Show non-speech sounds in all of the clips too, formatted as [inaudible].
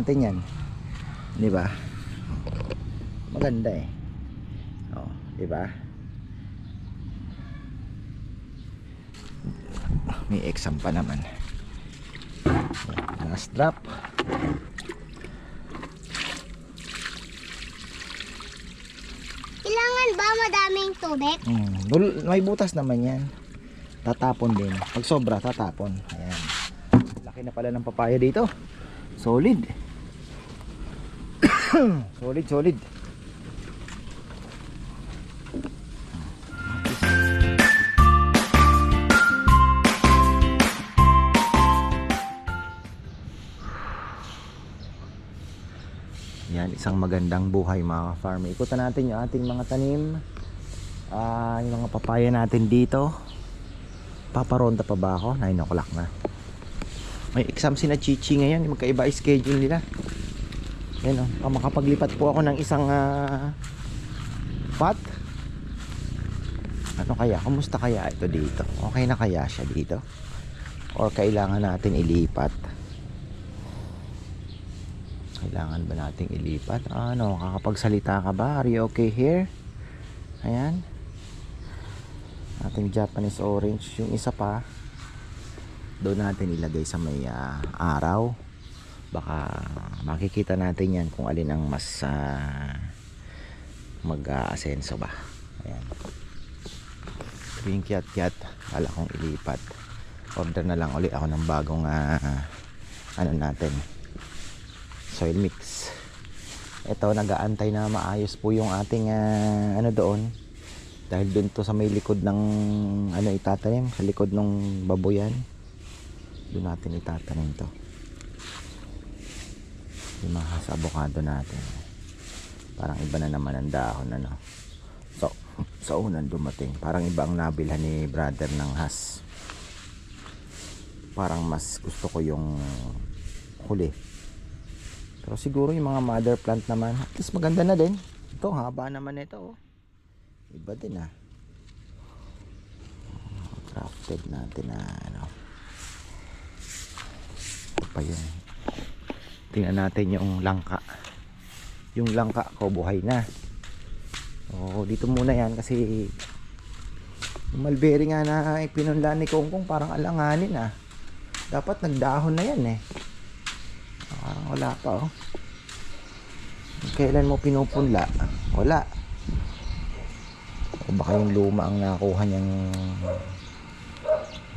natin yan. Di ba? Maganda eh. Oh, di ba? May exam pa naman. Last drop. Kailangan ba madaming tubig? Mm, may butas naman yan. Tatapon din. Pag sobra, tatapon. Ayan. Laki na pala ng papaya dito. Solid. [coughs] solid, solid. Yan, isang magandang buhay mga farm. Ikutan natin yung ating mga tanim. Ah, yung mga papaya natin dito. Paparonda pa ba ako? 9 o'clock na. May exam si na Chichi ngayon. Magkaiba schedule nila. Yan o. Oh. Makapaglipat po ako ng isang ah, pot. Ano kaya? Kumusta kaya ito dito? Okay na kaya siya dito? Or kailangan natin ilipat? Kailangan ba nating ilipat? Ano, kakapagsalita ka ba? Are you okay here? Ayan. Ating Japanese orange. Yung isa pa, doon natin ilagay sa may ah, araw. Baka makikita natin yan kung alin ang mas ah, mag-aasenso ba. Ayan. Ito yung kiyat-kiyat. Kala kong ilipat. Order na lang ulit ako ng bagong ah, ano natin soil mix ito nagaantay na maayos po yung ating ah, ano doon dahil doon to sa may likod ng ano itatanim sa likod ng baboyan doon natin itatanim to yung mga sa avocado natin parang iba na naman ang dahon ano so [laughs] sa unan dumating parang iba ang nabilhan ni brother ng has parang mas gusto ko yung huli pero siguro yung mga mother plant naman, at least maganda na din. Ito, haba naman ito. Oh. Iba din ah. Crafted natin na ano. Ito pa yun. Tingnan natin yung langka. Yung langka ko buhay na. Oh, dito muna yan kasi yung mulberry nga na ipinunla ni Kongkong parang alanganin ah. Dapat nagdahon na yan eh. Parang wala pa oh. Kailan mo pinupunla? Wala. O baka yung luma ang nakuha niyang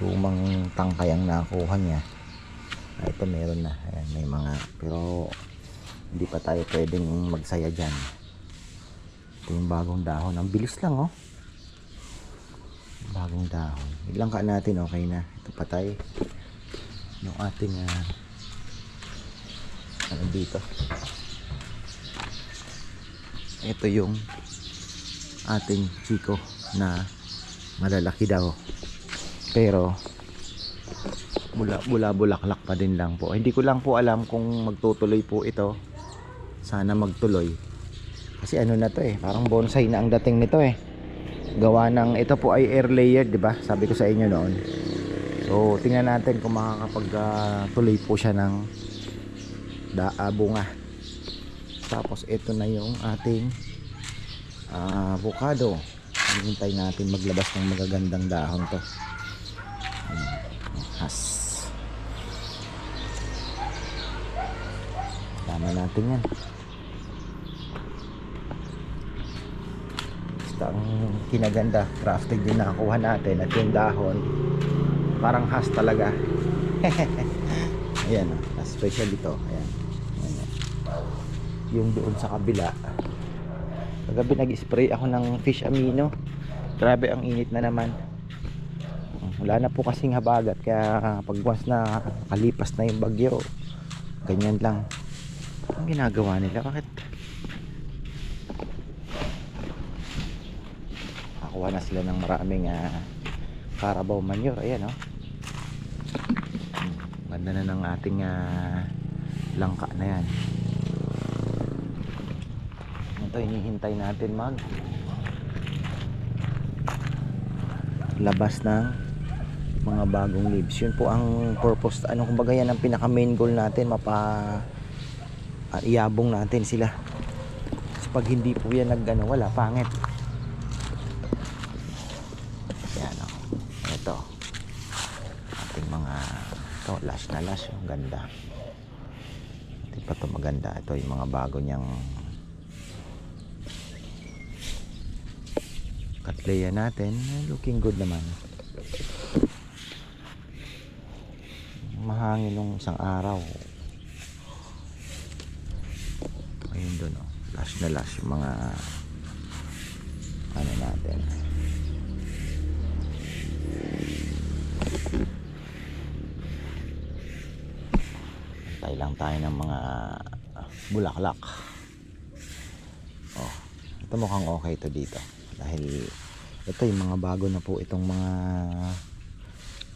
lumang tangkay ang nakuha niya. Ah, ito meron na. Ayan, may mga pero hindi pa tayo pwedeng magsaya dyan. Ito yung bagong dahon. Ang bilis lang oh. Bagong dahon. Ilang ka natin okay na. Ito patay. Yung ating ah, ano dito ito yung ating chiko na malalaki daw pero bula, bula bulaklak pa din lang po. Hindi ko lang po alam kung magtutuloy po ito. Sana magtuloy. Kasi ano na to eh parang bonsai na ang dating nito eh. Gawa ng ito po ay air layer di ba? Sabi ko sa inyo noon. So tingnan natin kung makakapag-tuloy po siya ng da, ah, bunga. Tapos ito na yung ating ah, avocado. Hinihintay natin maglabas ng magagandang dahon to Ayan. has tama natin yan. Basta ang kinaganda crafted yung nakuha natin at yung dahon parang has talaga. [laughs] Ayan oh, special ito. Ayan, ayan. yung doon sa kabila. Kagabi nag-spray ako ng fish amino. Grabe ang init na naman. Wala na po kasing habagat kaya pag once na kalipas na yung bagyo ganyan lang ang ginagawa nila? Bakit? Nakuha na sila ng maraming ah, carabao manure. Ayan oh. Ganda na ng ating ah, langka na yan. Ito hinihintay natin mag labas ng mga bagong leaves. Yun po ang purpose. Ano kumbaga yan ang pinaka main goal natin mapa ah, iyabong natin sila. Kasi pag hindi po yan nag ano, wala, pangit. Yan o. Ito. Ating mga ito, lash na lash. Ang ganda. Hindi pa ito maganda. Ito yung mga bago niyang Katleya natin. Eh, Looking good naman. Mahangin nung isang araw. Ayun doon oh. Lash na lash yung mga ano natin. Tay lang tayo ng mga bulaklak. Oh, ito mukhang okay to dito. Dahil ito yung mga bago na po itong mga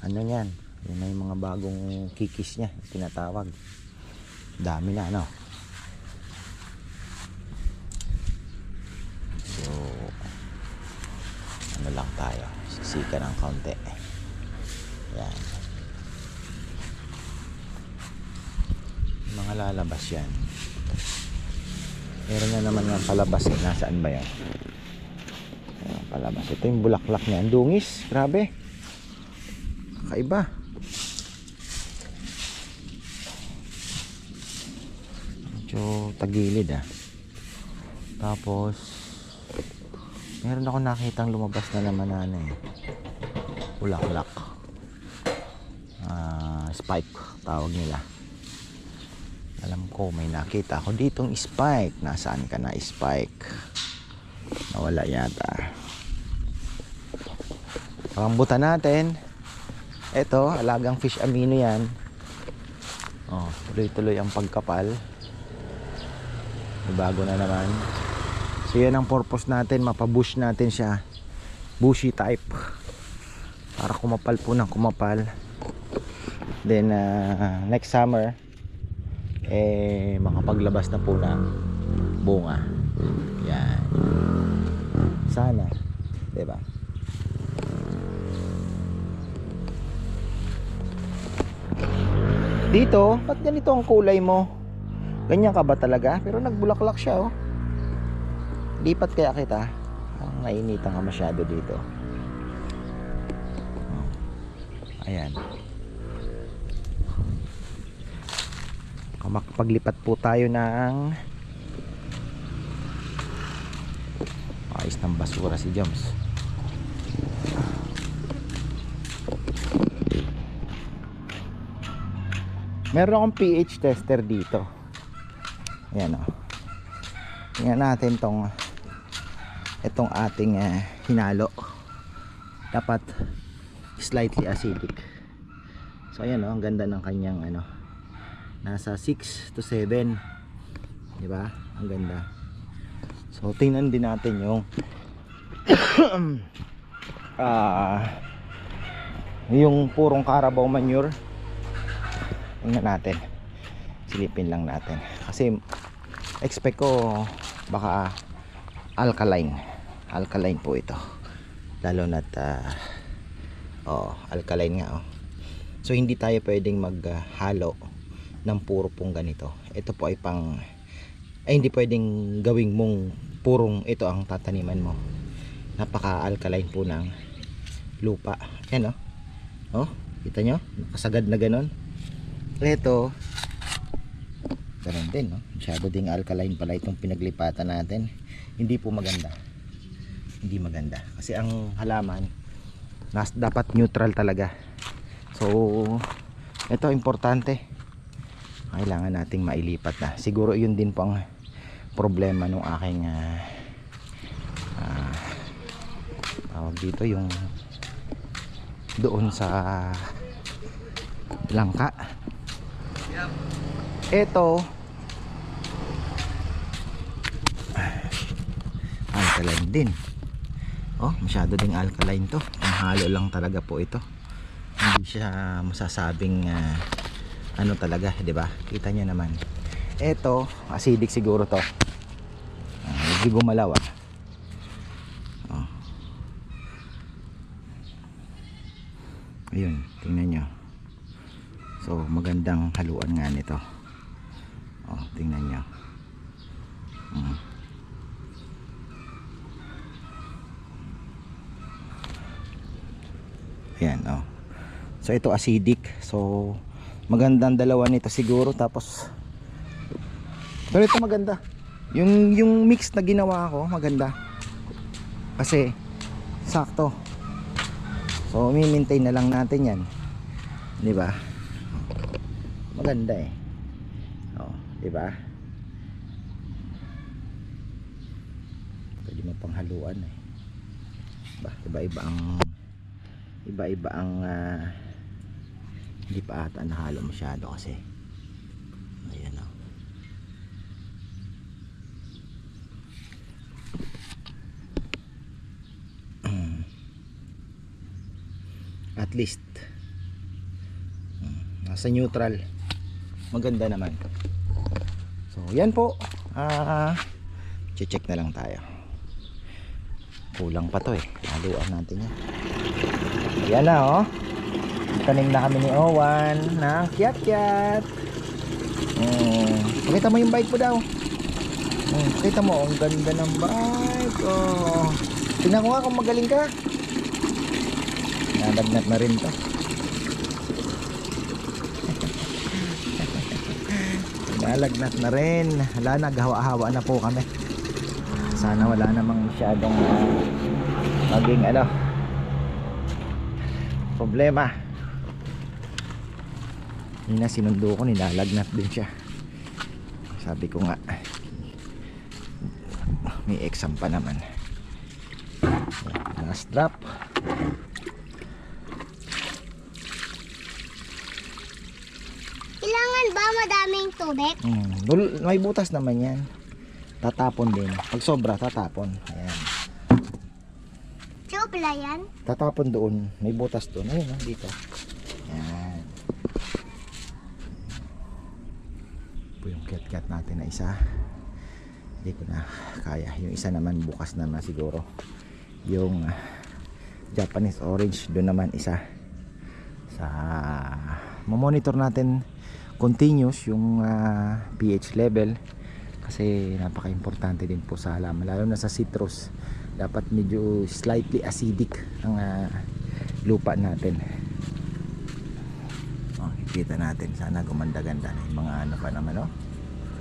ano yan. Yun na yung mga bagong kikis niya, tinatawag. Dami na, ano. So, ano lang tayo. Sisika ng kaunti. Yan. Mga lalabas yan. Meron na naman nga palabas eh. Nasaan ba yan? Ayan, palabas. Ito yung bulaklak niya. Dungis. Grabe. Kakaiba. Medyo tagilid ah. Tapos, meron ako nakitang lumabas na naman na ano eh. Bulaklak. Ah, spike tawag nila. Alam ko may nakita ako ditong spike. Nasaan ka na spike? Nawala yata. Pakambutan natin. Ito, alagang fish amino yan. Oh, tuloy-tuloy ang pagkapal. Bago na naman. So yan ang purpose natin, mapabush natin siya. Bushy type. Para kumapal po ng kumapal. Then uh, next summer eh makapaglabas na po ng bunga. Yan. Sana, 'di ba? Dito, ba't ganito ang kulay mo? Ganyan ka ba talaga? Pero nagbulaklak siya, oh. Lipat kaya kita. Ang nainitan ka masyado dito. Oh. Ayan. Makpaglipat po tayo ng ayos ng basura si Joms. Meron akong pH tester dito. Ayan o. Tingnan natin tong itong ating eh, hinalo. Dapat slightly acidic. So ayan o, ang ganda ng kanyang ano. Nasa 6 to 7. 'Di ba? Ang ganda. So tingnan din natin yung [coughs] ah yung purong carabao manure tingnan natin silipin lang natin kasi expect ko baka alkaline alkaline po ito. Lalo na't uh, oh, alkaline nga oh. so hindi tayo pwedeng maghalo ng puro pong ganito. Ito po ay pang ay hindi pwedeng gawing mong purong ito ang tataniman mo. Napaka alkaline po ng lupa. Yan oh. Oh kita nyo? Nakasagad na ganon ito ganun din no? Masyado ding alkaline pala itong pinaglipatan natin. Hindi po maganda hindi maganda. Kasi ang halaman nas, dapat neutral talaga. So ito importante. Kailangan nating mailipat na. Siguro yun din po ang problema nung aking ah, ah, tawag dito yung doon sa langka. Ito alkaline din oh masyado ding alkaline to. Panghalo lang talaga po ito. Hindi siya masasabing ah, ano talaga di ba? Kita nyo naman. Ito acidic siguro to. Ah, medyo gumalaw ah. Oh. ayun tingnan nyo so magandang haluan nga nito. Oh, tingnan nyo. Mm. Ayan, oh. So ito acidic. So magandang dalawa nito siguro tapos Pero ito maganda. Yung yung mix na ginawa ko, maganda. Kasi sakto. So mi-maintain na lang natin 'yan. 'Di ba? Maganda eh. Oh, 'di ba? Pwede mo pang haluan eh. Ba, iba-iba ang iba-iba ang ah, hindi pa ata nahalo masyado kasi. Ayan oh. o [clears throat] at least mm, nasa neutral. Maganda naman. So yan po. Ah check na lang tayo. Kulang pa to eh. Haluan natin yan. Yan na oh tanim na kami ni Owan ng kiat kiat. Mm, pakita mo yung bike mo daw. Mm, pakita mo. Ang ganda ng bike oh. tingnan ko nga kung magaling ka. Nadagnat na rin to. [laughs] Nalagnat na rin. Wala na gawa-hawa na po kami. Sana wala namang masyadong ah, maging ano problema yun na sinundo ko nilalagnat din siya sabi ko nga may exam pa naman last drop Kailangan ba madaming tubig? Mm, dul- may butas naman yan. Tatapon din. Pag sobra, tatapon. Ayan. Yan? Tatapon doon. May butas doon. Ayun, oh, dito. Ayan. Ito yung cat-cat natin na isa. Hindi ko na kaya. Yung isa naman bukas naman siguro. Yung ah, Japanese orange doon naman isa. Sa monitor natin continuous yung ah, pH level kasi napaka-importante din po sa halaman lalo na sa citrus dapat medyo slightly acidic ang ah, lupa natin oh, kita natin sana gumanda-ganda yung mga ano pa naman oh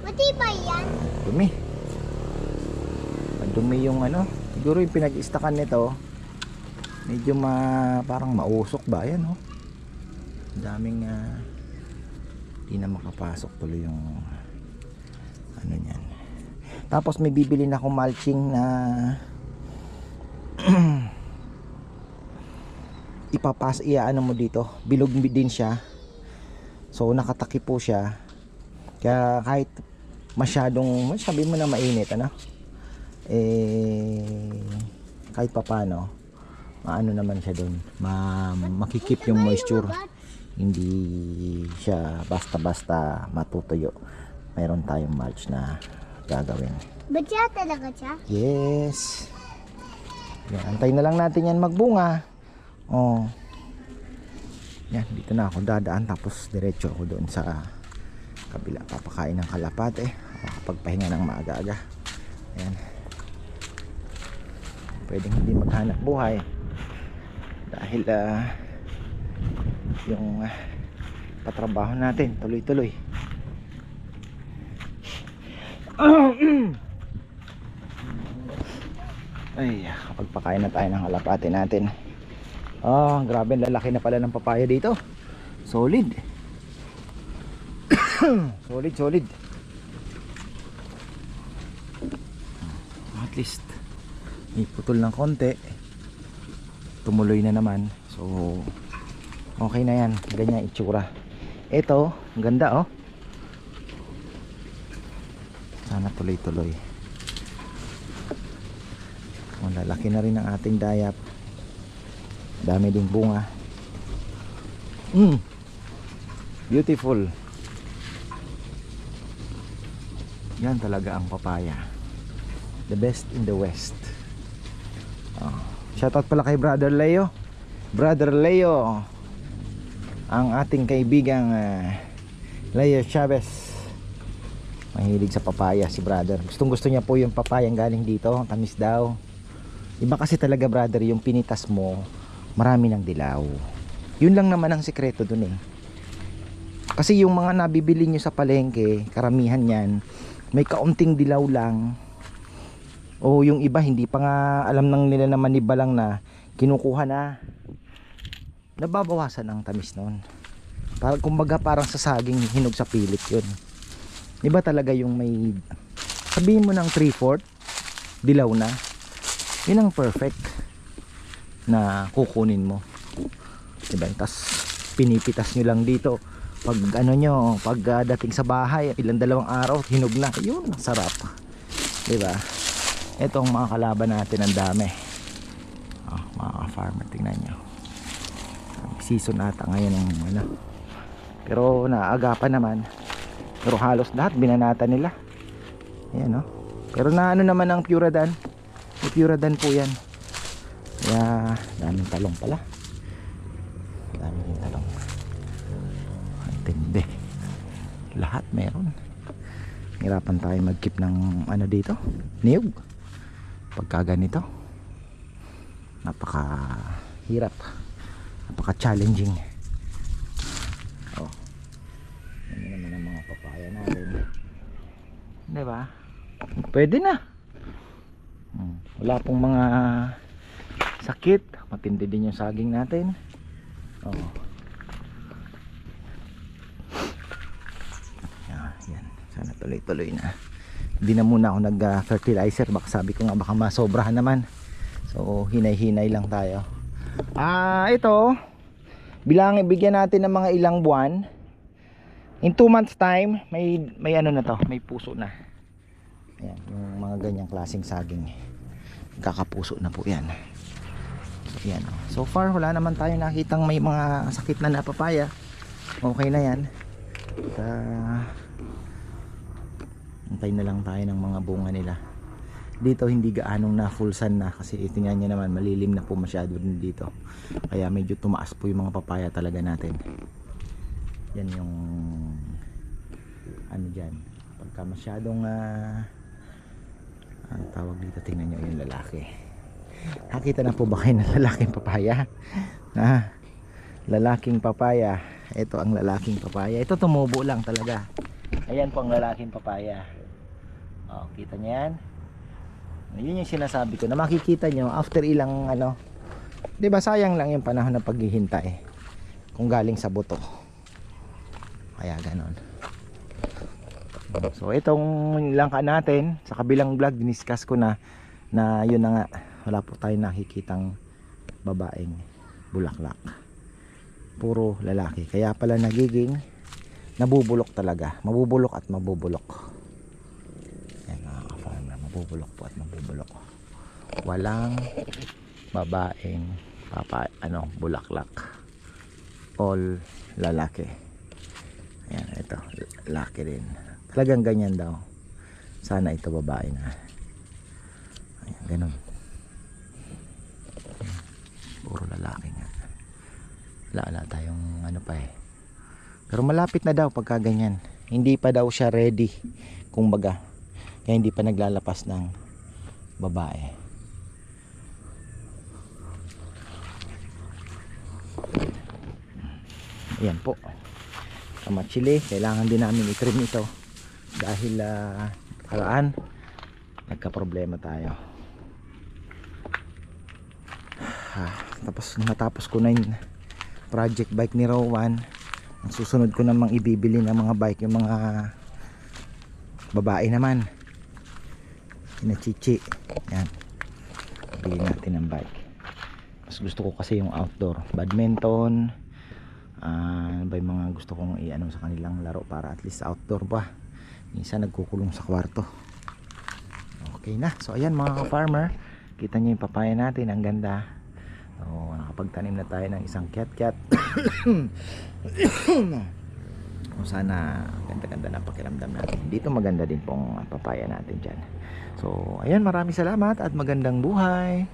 Matibay yan? dumi. Dumi yung ano. Siguro yung pinag-istakan nito medyo ma parang mausok ba? Yan oh. Daming di na makapasok tuloy yung ano niyan. Tapos may bibili na akong mulching na [clears throat] ipapas iaano mo dito. Bilog din siya. So nakatakip po siya. Kaya kahit masyadong sabi mo na mainit ano? Eh kahit papano maano naman siya doon ma makikip yung moisture. Hindi siya basta-basta matutuyo. Mayroon tayong mulch na gagawin. Siya talaga siya? yes. Yan, antay na lang natin yan magbunga. Oh. Yan dito na ako dadaan tapos diretso ako doon sa kabila papakain ng kalapate. Makapagpahinga ng maaga-aga. Ayan. Pwedeng hindi maghanap buhay. Dahil ah, yung ah, patrabaho natin tuloy-tuloy. [clears throat] Ay kapag pakain na tayo ng kalapate natin. Oh grabe lalaki na pala ng papaya dito. Solid [coughs] solid solid. At least may putol ng konti. Tumuloy na naman. So okay na yan. Ganyan itsura. Ito ganda oh. Sana tuloy tuloy malalaki na rin ang ating dayap. Dami ding bunga. Mm. beautiful yan talaga ang papaya the best in the west oh. shoutout pala kay brother Leo brother Leo ang ating kaibigang ah, Leo Chavez Mahilig sa papaya si brother. Gustong gusto niya po yung papayang galing dito. Tamis daw. Iba kasi talaga brother, yung pinitas mo, marami ng dilaw. Yun lang naman ang sikreto dun eh. Kasi yung mga nabibili nyo sa palengke, karamihan yan, may kaunting dilaw lang. O yung iba, hindi pa nga alam nang nila na maniba lang na kinukuha na. Nababawasan ang tamis noon. Para, kumbaga parang sa saging hinog sa pilit yun. Iba talaga yung may, sabihin mo ng 3-4, dilaw na. Yun ang perfect na kukunin mo. Diba? Tapos pinipitas nyo lang dito. Pag ano nyo, pag ah, dating sa bahay, ilang dalawang araw, hinog na. Yun, ang sarap. Diba? Ito ang mga kalaban natin, ang dami. Oh, mga farmer, tingnan nyo. Season ata ngayon ng ano. Pero naagapan naman. Pero halos lahat binanata nila. Ayan no. Pero na ano naman ang Puradan. Puradan po yan. Kaya daming talong pala. Daming talong. Tindi. Lahat meron. Hirapan tayo mag-keep ng ano dito. Niyog. Pagka ganito. Napaka hirap. Napaka challenging. Oh. Yan naman ang mga papaya natin. Di ba? Pwede na. Hmm. Wala pong mga sakit. Matindi din yung saging natin. Oh. Ah, yan. Sana tuloy-tuloy na. Hindi na muna ako nag-fertilizer. Baka sabi ko nga baka masobrahan naman. So, hinay-hinay lang tayo. Ah, ito. Bilang bigyan natin ng mga ilang buwan. In 2 months time, may may ano na to, may puso na. Ayan, yung mga ganyang klaseng saging. Kakapuso na po 'yan. So, yan. oh. So far wala naman tayo nakitang may mga sakit na na papaya. Okay na 'yan. At ah, antay na lang tayo ng mga bunga nila. Dito hindi gaanong na full sun na kasi tingnan niyo naman malilim na po masyado din dito. Kaya medyo tumaas po yung mga papaya talaga natin. Yan yung ano dyan. Pagka masyadong ah, ang tawag dito tingnan nyo yung lalaki. Nakita na po ba kayo ng lalaking papaya? Ah, lalaking papaya. Ito ang lalaking papaya. Ito tumubo lang talaga. Ayan po ang lalaking papaya. Oh, kita niyo yan? Yun yung sinasabi ko na makikita nyo after ilang ano ba sayang lang yung panahon ng paghihintay kung galing sa buto. Kaya ganon. So itong langka natin sa kabilang vlog diniscuss ko na na yun na nga wala po tayong nakikitang babaeng bulaklak. Puro lalaki. Kaya pala nagiging nabubulok talaga. Mabubulok at mabubulok. Mabubulok po at mabubulok. Walang babaeng papa, ano, bulaklak. All lalaki. Ayan, ito. Lalaki din. Talagang ganyan daw. Sana ito babae na. Ayan, ganun. Puro lalaki nga. Wala, wala tayong ano pa eh. Pero malapit na daw pagka ganyan. Hindi pa daw siya ready. Kung baga. Kaya hindi pa naglalapas ng babae. Ayan po. Kamachili. Kailangan din namin i-trim ito. Dahil uh, karaan nagka-problema tayo. Ah, tapos natapos ko na yung project bike ni Rowan. Ang susunod ko namang ibibili ng mga bike yung mga babae naman. Inachichi. Yan. Bili natin ng bike. Mas gusto ko kasi yung outdoor. Badminton. Ano ba yung mga gusto kong i-ano sa kanilang laro para at least outdoor ba. Minsan nagkukulong sa kwarto. Okay na. So ayan mga farmer Kita nyo yung papaya natin. Ang ganda. So nakapagtanim na tayo ng isang cat-cat. [coughs] [coughs] [coughs] Kung sana ganda-ganda na pakiramdam natin. Dito maganda din pong papaya natin dyan. So ayan maraming salamat at magandang buhay.